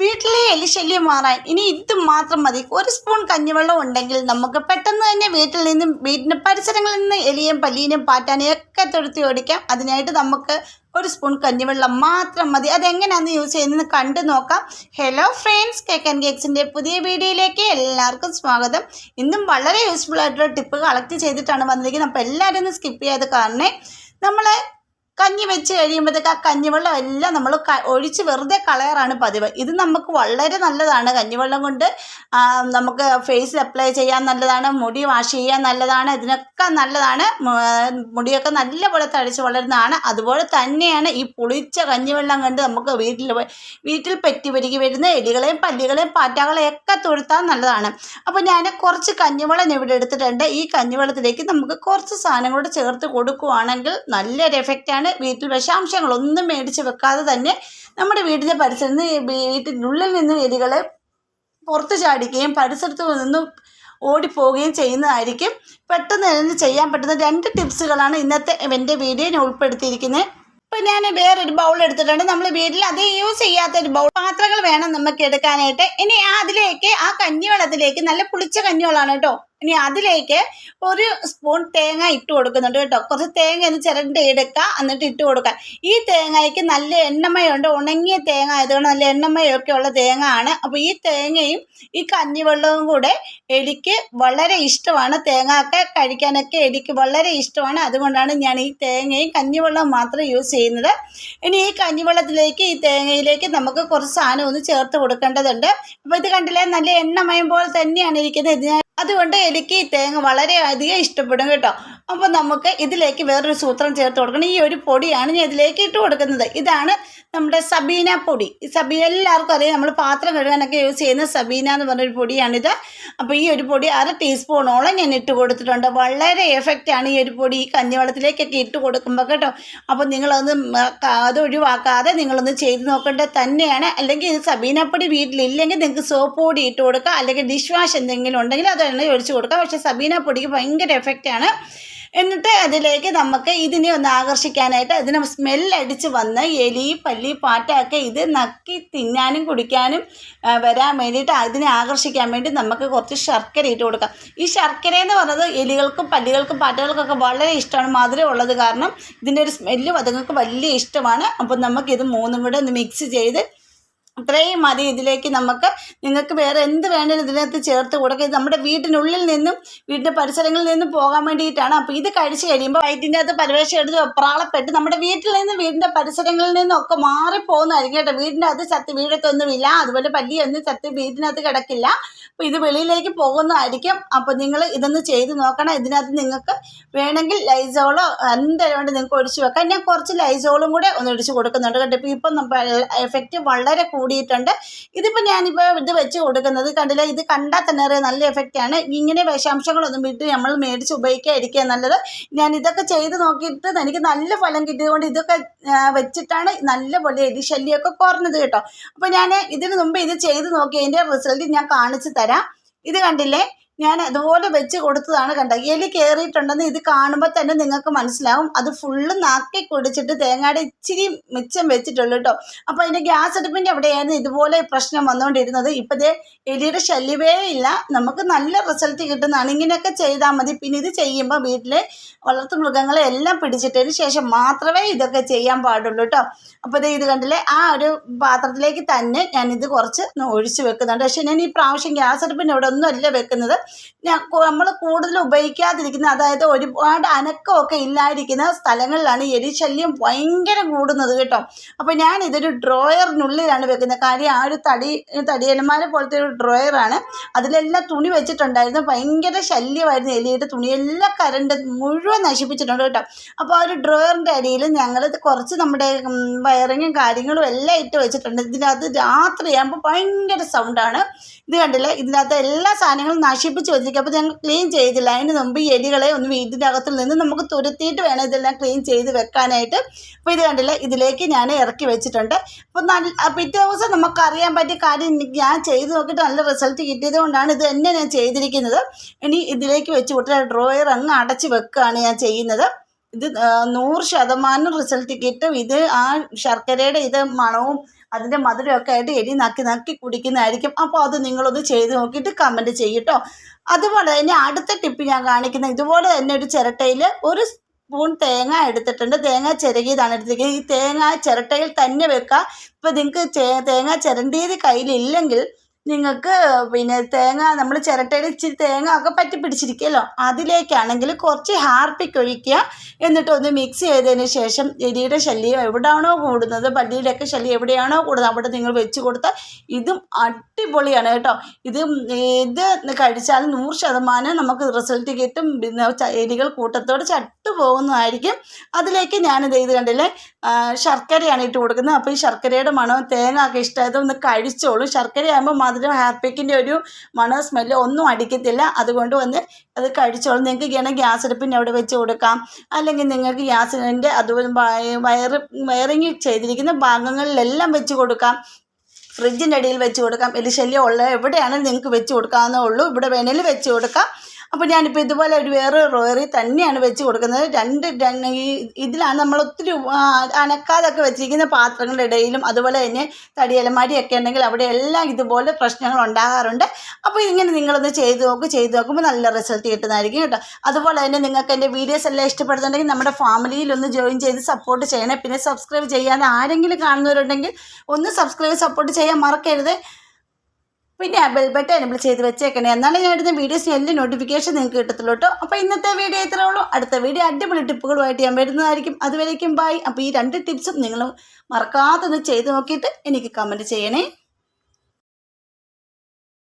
വീട്ടിലെ എലിശല്യം മാറാൻ ഇനി ഇത് മാത്രം മതി. ഒരു സ്പൂൺ കഞ്ഞിവെള്ളം ഉണ്ടെങ്കിൽ നമുക്ക് പെട്ടെന്ന് തന്നെ വീട്ടിൽ നിന്നും വീടിന്റെ പരിസരങ്ങളിൽ നിന്ന് എലിയും പല്ലിയും പാറ്റാനെയും ഒക്കെ തുരുത്തി ഓടിക്കാം. അതിനായിട്ട് നമുക്ക് ഒരു സ്പൂൺ കഞ്ഞിവെള്ളം മാത്രം മതി. അതെങ്ങനെയാന്ന് യൂസ് ചെയ്യുന്നത് കണ്ടു നോക്കാം. ഹലോ ഫ്രണ്ട്സ് കേക്ക് ആൻഡ് കേക്സിന്റെ പുതിയ വീഡിയോയിലേക്ക് എല്ലാവർക്കും സ്വാഗതം. ഇന്നും വളരെ യൂസ്ഫുൾ ആയിട്ടുള്ള ടിപ്പ് കളക്ട് ചെയ്തിട്ടാണ് വന്നിരിക്കുന്നത്. അപ്പോൾ എല്ലാവരും ഒന്ന് സ്കിപ്പ് ചെയ്യാതെ കാണണേ. നമ്മൾ കഞ്ഞി വെച്ച് കഴിയുമ്പോഴത്തേക്ക് ആ കഞ്ഞിവെള്ളം എല്ലാം നമ്മൾ ഒഴിച്ച് വെറുതെ കളയാറാണ് പതിവ്. ഇത് നമുക്ക് വളരെ നല്ലതാണ്. കഞ്ഞിവെള്ളം കൊണ്ട് നമുക്ക് ഫേസിൽ അപ്ലൈ ചെയ്യാൻ നല്ലതാണ് മുടി വാഷ് ചെയ്യാൻ നല്ലതാണ് ഇതിനൊക്കെ നല്ലതാണ്. മുടിയൊക്കെ നല്ലപോലെ തടിച്ച് വളരുന്നതാണ്. അതുപോലെ തന്നെയാണ് ഈ പുളിച്ച കഞ്ഞിവെള്ളം കൊണ്ട് നമുക്ക് വീട്ടിൽ വീട്ടിൽ പെറ്റി പെരുകി വരുന്ന എലികളെയും പല്ലികളെയും പാറ്റകളെയും ഒക്കെ തൊഴുത്താൻ നല്ലതാണ്. അപ്പോൾ ഞാൻ കുറച്ച് കഞ്ഞിവെള്ളം ഇവിടെ എടുത്തിട്ടുണ്ട്. ഈ കഞ്ഞിവെള്ളത്തിലേക്ക് നമുക്ക് കുറച്ച് സാധനങ്ങളോട് ചേർത്ത് കൊടുക്കുകയാണെങ്കിൽ നല്ലൊരു എഫക്റ്റാണ് വീട്ടിൽ വിഷാംശങ്ങളൊന്നും മേടിച്ച് വെക്കാതെ തന്നെ നമ്മുടെ വീടിന്റെ പരിസരത്ത് വീട്ടിനുള്ളിൽ നിന്ന് എലികളെ പുറത്ത് ചാടിക്കുകയും പരിസരത്ത് നിന്നും ഓടിപ്പോവുകയും ചെയ്യുന്നതായിരിക്കും. പെട്ടെന്ന് തന്നെ ചെയ്യാൻ പറ്റുന്ന രണ്ട് ടിപ്സുകളാണ് ഇന്നത്തെ എന്റെ വീഡിയോയിൽ ഉൾപ്പെടുത്തിയിരിക്കുന്നത്. ഇപ്പം ഞാൻ വേറൊരു ബൗൾ എടുത്തിട്ടുണ്ട്. നമ്മൾ വീട്ടിൽ അത് യൂസ് ചെയ്യാത്ത ഒരു ബൗൾ പാത്രങ്ങൾ വേണം നമുക്ക് എടുക്കാനായിട്ട്. ഇനി അതിലേക്ക് ആ കഞ്ഞിവെള്ളത്തിലേക്ക് നല്ല പുളിച്ച കഞ്ഞിവെള്ളമാണ് കേട്ടോ. ഇനി അതിലേക്ക് ഒരു സ്പൂൺ തേങ്ങ ഇട്ട് കൊടുക്കുന്നുണ്ട് കേട്ടോ. കുറച്ച് തേങ്ങ ഒന്ന് ചിരണ്ടി എടുക്കുക എന്നിട്ട് ഇട്ട് കൊടുക്കുക. ഈ തേങ്ങയ്ക്ക് നല്ല എണ്ണമയുണ്ട്. ഉണങ്ങിയ തേങ്ങ ആയതുകൊണ്ട് നല്ല എണ്ണമയൊക്കെ ഉള്ള തേങ്ങ ആണ് അപ്പോൾ ഈ തേങ്ങയും ഈ കഞ്ഞിവെള്ളവും കൂടെ എലിക്ക് വളരെ ഇഷ്ടമാണ്. തേങ്ങ ഒക്കെ കഴിക്കാനൊക്കെ എലിക്ക് വളരെ ഇഷ്ടമാണ്. അതുകൊണ്ടാണ് ഞാൻ ഈ തേങ്ങയും കഞ്ഞിവെള്ളവും മാത്രം യൂസ് ചെയ്യുന്നത്. ഇനി ഈ കഞ്ഞിവെള്ളത്തിലേക്ക് ഈ തേങ്ങയിലേക്ക് നമുക്ക് കുറച്ച് സാധനം ഒന്ന് ചേർത്ത് കൊടുക്കേണ്ടതുണ്ട്. അപ്പോൾ ഇത് കണ്ടില്ലേ? നല്ല എണ്ണമയം പോലെ തന്നെയാണ് ഇരിക്കുന്നത്. ഇതിന് അതുകൊണ്ട് എനിക്ക് ഈ തേങ്ങ വളരെയധികം ഇഷ്ടപ്പെടും കേട്ടോ. അപ്പോൾ നമുക്ക് ഇതിലേക്ക് വേറൊരു സൂത്രം ചേർത്ത് കൊടുക്കണം. ഈ ഒരു പൊടിയാണ് ഞാൻ ഇതിലേക്ക് ഇട്ട് കൊടുക്കുന്നത്. ഇതാണ് നമ്മുടെ സബീന പൊടി. സബീ എല്ലാവർക്കും അറിയാം. നമ്മൾ പാത്രം കഴുകാനൊക്കെ യൂസ് ചെയ്യുന്ന സബീന എന്ന് പറഞ്ഞൊരു പൊടിയാണിത്. അപ്പോൾ ഈ ഒരു പൊടി അര ടീസ്പൂണോളം ഞാൻ ഇട്ട് കൊടുത്തിട്ടുണ്ട്. വളരെ എഫക്റ്റാണ് ഈ ഒരു പൊടി ഈ കഞ്ഞിവെള്ളത്തിലേക്കൊക്കെ ഇട്ട് കൊടുക്കുമ്പോൾ കേട്ടോ. അപ്പോൾ നിങ്ങളൊന്ന് അത് ഒഴിവാക്കാതെ നിങ്ങളൊന്ന് ചെയ്ത് നോക്കേണ്ടത് തന്നെയാണ്. അല്ലെങ്കിൽ ഇത് സബീന പൊടി വീട്ടിലില്ലെങ്കിൽ നിങ്ങൾക്ക് സോപ്പ് പൊടി ഇട്ട് കൊടുക്കുക അല്ലെങ്കിൽ ഡിഷ് വാഷ് എന്തെങ്കിലും ഉണ്ടെങ്കിൽ അത് എണ്ണ ഒഴിച്ച് കൊടുക്കാം. പക്ഷേ സബീന പൊടിക്ക് ഭയങ്കര എഫക്റ്റാണ് എന്നിട്ട് അതിലേക്ക് നമുക്ക് ഇതിനെ ഒന്ന് ആകർഷിക്കാനായിട്ട് അതിന് സ്മെല്ലടിച്ച് വന്ന് എലി പല്ലി പാറ്റൊക്കെ ഇത് നക്കി തിന്നാനും കുടിക്കാനും വരാൻ വേണ്ടിയിട്ട് അതിനെ ആകർഷിക്കാൻ വേണ്ടി നമുക്ക് കുറച്ച് ശർക്കര ഇട്ട് കൊടുക്കാം. ഈ ശർക്കര എന്ന് പറയുന്നത് എലികൾക്കും പല്ലികൾക്കും പാറ്റകൾക്കൊക്കെ വളരെ ഇഷ്ടമാണ് മധുരം ഉള്ളത് കാരണം ഇതിന്റെ ഒരു സ്മെല്ലും അതുങ്ങൾക്ക് വലിയ ഇഷ്ടമാണ്. അപ്പം നമുക്കിത് മൂന്നും കൂടെ ഒന്ന് മിക്സ് ചെയ്ത് ഇത്രയും മതി ഇതിലേക്ക് നമുക്ക്. നിങ്ങൾക്ക് വേറെ എന്ത് വേണേലും ഇതിനകത്ത് ചേർത്ത് കൊടുക്കുക ഇത് നമ്മുടെ വീട്ടിനുള്ളിൽ നിന്നും വീടിന്റെ പരിസരങ്ങളിൽ നിന്നും പോകാൻ വേണ്ടിയിട്ടാണ്. അപ്പോൾ ഇത് കഴിച്ച് കഴിയുമ്പോൾ വയറ്റിന്റെ അകത്ത് പരിവേഷം എടുത്ത് പ്രാളപ്പെട്ട് നമ്മുടെ വീട്ടിൽ നിന്നും വീടിന്റെ പരിസരങ്ങളിൽ നിന്നും ഒക്കെ മാറിപ്പോകുന്നതായിരിക്കും കേട്ടോ. വീടിന്റെ അകത്ത് ചത്ത് വീഴത്തൊന്നുമില്ല. അതുപോലെ പല്ലിയൊന്നും ചത്ത് വീടിനകത്ത് കിടക്കില്ല. അപ്പോൾ ഇത് വെളിയിലേക്ക് പോകുന്നതായിരിക്കും. അപ്പോൾ നിങ്ങൾ ഇതൊന്ന് ചെയ്ത് നോക്കണം. ഇതിനകത്ത് നിങ്ങൾക്ക് വേണമെങ്കിൽ ലൈസോളോ എന്തായാലും നിങ്ങൾക്ക് ഒഴിച്ച് വെക്കാം. ഞാൻ കുറച്ച് ലൈസോളും കൂടെ ഒന്ന് ഒഴിച്ച് കൊടുക്കുന്നുണ്ട് കേട്ടോ. ഇപ്പോൾ ഇപ്പം എഫക്റ്റ് വളരെ കൂടിയിട്ടുണ്ട് ഇതിപ്പോൾ ഞാനിപ്പോൾ ഇത് വെച്ച് കൊടുക്കുന്നത് കണ്ടില്ല? ഇത് കണ്ടാൽ തന്നെ അറിയാം നല്ല എഫക്റ്റാണ് ഇങ്ങനെ വിഷാംശങ്ങളൊന്നും വിട്ട് നമ്മൾ മേടിച്ച് ഉപയോഗിക്കാതിരിക്കുക നല്ലത് ഞാൻ ഇതൊക്കെ ചെയ്ത് നോക്കിയിട്ട് എനിക്ക് നല്ല ഫലം കിട്ടിയതുകൊണ്ട് ഇതൊക്കെ വെച്ചിട്ടാണ് നല്ലപോലെ എലിശല്യമൊക്കെ കുറഞ്ഞത് കേട്ടോ. അപ്പോൾ ഞാൻ ഇതിന് മുമ്പ് ഇത് ചെയ്ത് നോക്കി അതിന്റെ റിസൾട്ട് ഞാൻ കാണിച്ചു തരാം. ഇത് കണ്ടില്ലേ? ഞാൻ അതുപോലെ വെച്ച് കൊടുത്തതാണ് കണ്ട? എലി കയറിയിട്ടുണ്ടെന്ന് ഇത് കാണുമ്പോൾ തന്നെ നിങ്ങൾക്ക് മനസ്സിലാവും. അത് ഫുള്ള് നാക്കി കുടിച്ചിട്ട് തേങ്ങയുടെ ഇച്ചിരി മിച്ചം വെച്ചിട്ടുള്ളൂ കേട്ടോ. അപ്പോൾ അതിന്റെ ഗ്യാസ് അടുപ്പിന്റെ അവിടെയായിരുന്നു ഇതുപോലെ പ്രശ്നം വന്നുകൊണ്ടിരുന്നത്. ഇപ്പോഴേ എലിയുടെ ശല്യമേ ഇല്ല. നമുക്ക് നല്ല റിസൾട്ട് കിട്ടുന്നതാണ്. ഇങ്ങനെയൊക്കെ ചെയ്താൽ മതി. പിന്നെ ഇത് ചെയ്യുമ്പോൾ വീട്ടിലെ വളർത്തു മൃഗങ്ങളെ എല്ലാം പിടിച്ചിട്ടതിന് ശേഷം മാത്രമേ ഇതൊക്കെ ചെയ്യാൻ പാടുള്ളൂ കേട്ടോ. അപ്പോൾ ഇത് കണ്ടില്ലേ? ആ ഒരു പാത്രത്തിലേക്ക് തന്നെ ഞാനിത് കുറച്ച് ഒഴിച്ച് വെക്കുന്നുണ്ട്. പക്ഷേ ഞാൻ ഈ പ്രാവശ്യം ഗ്യാസ് അടുപ്പിന്റെ അവിടെ ഒന്നും അല്ല വെക്കുന്നത്. നമ്മൾ കൂടുതൽ ഉപയോഗിക്കാതിരിക്കുന്ന അതായത് ഒരുപാട് അനക്കമൊക്കെ ഇല്ലാതിരിക്കുന്ന സ്ഥലങ്ങളിലാണ് എലിശല്യം ഭയങ്കര കൂടുന്നത് കേട്ടോ. അപ്പോൾ ഞാൻ ഇതൊരു ഡ്രോയറിനുള്ളിലാണ് വെക്കുന്നത്. കാര്യം ആ ഒരു തടി തടിയലന്മാരെ പോലത്തെ ഒരു ഡ്രോയറാണ്. അതിലെല്ലാം തുണി വെച്ചിട്ടുണ്ടായിരുന്നു. ഭയങ്കര ശല്യമായിരുന്നു എലിയുടെ തുണിയെല്ലാം കരണ്ട് മുഴുവൻ നശിപ്പിച്ചിട്ടുണ്ട് കേട്ടോ. അപ്പോൾ ആ ഒരു ഡ്രോയറിന്റെ അടിയിൽ ഞങ്ങൾ കുറച്ച് നമ്മുടെ വയറിങ്ങും കാര്യങ്ങളും എല്ലാം ഇട്ട് വെച്ചിട്ടുണ്ട്. ഇതിനകത്ത് രാത്രിയാകുമ്പോൾ ഭയങ്കര സൗണ്ടാണ് ഇത് കണ്ടില്ലേ? ഇതിനകത്ത് എല്ലാ സാധനങ്ങളും നശിപ്പിച്ച് വെച്ചിരിക്കും അപ്പോൾ ഞങ്ങൾ ക്ലീൻ ചെയ്തില്ല. അതിന് മുമ്പ് ഈ എലികളെ ഒന്ന് വീടിന്റെ അകത്തിൽ നിന്ന് നമുക്ക് തുരുത്തിയിട്ട് വേണം ഇതെല്ലാം ക്ലീൻ ചെയ്ത് വെക്കാനായിട്ട്. അപ്പോൾ ഇത് കണ്ടില്ല? ഇതിലേക്ക് ഞാൻ ഇറക്കി വെച്ചിട്ടുണ്ട്. അപ്പോൾ നല്ല പിറ്റേ ദിവസം നമുക്കറിയാൻ പറ്റിയ കാര്യം ഞാൻ ചെയ്ത് നോക്കിയിട്ട് നല്ല റിസൾട്ട് കിട്ടിയത് കൊണ്ടാണ് ഇത് തന്നെ ഞാൻ ചെയ്തിരിക്കുന്നത്. ഇനി ഇതിലേക്ക് വെച്ച് കൊടുത്ത ഡ്രോയർ അങ്ങ് അടച്ച് വെക്കുകയാണ് ഞാൻ ചെയ്യുന്നത്. ഇത് നൂറ് ശതമാനം റിസൾട്ട് കിട്ടും. ഇത് ആ ശർക്കരയുടെ ഇത് മണവും അതിന്റെ മധുരമൊക്കെ ആയിട്ട് എരി നക്കി നക്കി കുടിക്കുന്നതായിരിക്കും. അപ്പോൾ അത് നിങ്ങളൊന്ന് ചെയ്ത് നോക്കിയിട്ട് കമന്റ് ചെയ്യട്ടോ. അതുപോലെ തന്നെ അടുത്ത ടിപ്പ് ഞാൻ കാണിക്കുന്ന ഇതുപോലെ തന്നെ ഒരു ചിരട്ടയിൽ ഒരു സ്പൂൺ തേങ്ങ എടുത്തിട്ടുണ്ട്. തേങ്ങ ചിരകിയതാണ് എടുത്തിരിക്കുന്നത്. ഈ തേങ്ങ ചിരട്ടയിൽ തന്നെ വെക്കുക. ഇപ്പോൾ നിങ്ങൾക്ക് തേങ്ങ ചിരണ്ടിയത് കയ്യിലില്ലെങ്കിൽ നിങ്ങൾക്ക് പിന്നെ തേങ്ങ നമ്മൾ ചിരട്ടയിൽ ഇച്ചിരി തേങ്ങ ഒക്കെ പറ്റി പിടിച്ചിരിക്കുമല്ലോ അതിലേക്കാണെങ്കിൽ കുറച്ച് ഹാർപ്പിക്ക് ഒഴിക്കുക. എന്നിട്ട് ഒന്ന് മിക്സ് ചെയ്തതിന് ശേഷം എലിയുടെ ശല്യം എവിടെയാണോ കൂടുന്നത് പല്ലിയുടെയൊക്കെ ശല്യം എവിടെയാണോ കൂടുന്നത് അവിടെ നിങ്ങൾ വെച്ച് കൊടുത്താൽ ഇതും അടിപൊളിയാണ് കേട്ടോ. ഇത് ഇത് കഴിച്ചാൽ നൂറ് ശതമാനം നമുക്ക് റിസൾട്ട് കിട്ടും. പിന്നെ എരികൾ കൂട്ടത്തോട് ചട്ടു പോകുന്നതായിരിക്കും. അതിലേക്ക് ഞാനിത് ഇത് കണ്ടില്ലേ ശർക്കരയാണ് ഇട്ട് കൊടുക്കുന്നത്. അപ്പോൾ ഈ ശർക്കരയുടെ മണവും തേങ്ങ ഒക്കെ ഇഷ്ടമായത് ഒന്ന് കഴിച്ചോളൂ. ശർക്കര ആകുമ്പോൾ മധുരം ഹാർപ്പിക്കിന്റെ ഒരു മണോ സ്മെല്ലോ ഒന്നും അടിക്കത്തില്ല. അതുകൊണ്ട് വന്ന് അത് കഴിച്ചോളും. നിങ്ങൾക്ക് വേണം ഗ്യാസ് അടുപ്പിന്റെ അവിടെ വെച്ച് കൊടുക്കാം. അല്ലെങ്കിൽ നിങ്ങൾക്ക് ഗ്യാസിന്റെ അതുപോലെ വയ- വയറ് വയറിങ് ചെയ്തിരിക്കുന്ന ഭാഗങ്ങളിലെല്ലാം വെച്ച് കൊടുക്കാം. ഫ്രിഡ്ജിന്റെ അടിയിൽ വെച്ച് കൊടുക്കാം. എലിശല്യം ഉള്ള എവിടെയാണെങ്കിലും നിങ്ങൾക്ക് വെച്ച് കൊടുക്കാവുന്നേ ഉള്ളൂ. ഇവിടെ വേണേലും വെച്ച് കൊടുക്കാം. അപ്പോൾ ഞാനിപ്പോൾ ഇതുപോലെ ഒരു വേറെ റോയറി തന്നെയാണ് വെച്ച് കൊടുക്കുന്നത്. രണ്ട് ഈ ഇതിലാണ് നമ്മൾ ഒത്തിരി അനക്കാതൊക്കെ വെച്ചിരിക്കുന്ന പാത്രങ്ങളുടെ ഇടയിലും അതുപോലെ തന്നെ തടിയലമാരിയൊക്കെ ഉണ്ടെങ്കിൽ അവിടെ എല്ലാം ഇതുപോലെ പ്രശ്നങ്ങൾ ഉണ്ടാകാറുണ്ട്. അപ്പോൾ ഇങ്ങനെ നിങ്ങളൊന്ന് ചെയ്ത് നോക്ക് ചെയ്ത് നോക്കുമ്പോൾ നല്ല റിസൾട്ട് കിട്ടുന്നതായിരിക്കും കേട്ടോ. അതുപോലെ തന്നെ നിങ്ങൾക്ക് എന്റെ വീഡിയോസ് എല്ലാം ഇഷ്ടപ്പെടുന്നുണ്ടെങ്കിൽ നമ്മുടെ ഫാമിലിയിൽ ഒന്ന് ജോയിൻ ചെയ്ത് സപ്പോർട്ട് ചെയ്യണേ. പിന്നെ സബ്സ്ക്രൈബ് ചെയ്യാതെ ആരെങ്കിലും കാണുന്നവരുണ്ടെങ്കിൽ ഒന്ന് സബ്സ്ക്രൈബ് സപ്പോർട്ട് ചെയ്യാൻ മറക്കരുത്. പിന്നെ ആ ബട്ടൺ എനബിൾ ചെയ്ത് വെച്ചേക്കണേ. എന്നാലേ ഞാൻ ഇടുന്ന വീഡിയോസിന് എല്ലാ നോട്ടിഫിക്കേഷൻ നിങ്ങൾക്ക് കിട്ടത്തുള്ളൂ കേട്ടോ അപ്പോൾ ഇന്നത്തെ വീഡിയോ ഇത്രേ ഉള്ളൂ. അടുത്ത വീഡിയോ അടിപൊളി ടിപ്പുകളുമായിട്ട് ഞാൻ വരുന്നതായിരിക്കും. അതുവരേക്കും ബൈ അപ്പോൾ ഈ രണ്ട് ടിപ്സും നിങ്ങൾ മറക്കാതെ ഒന്ന് ചെയ്ത് നോക്കിയിട്ട് എനിക്ക് കമന്റ് ചെയ്യണേ.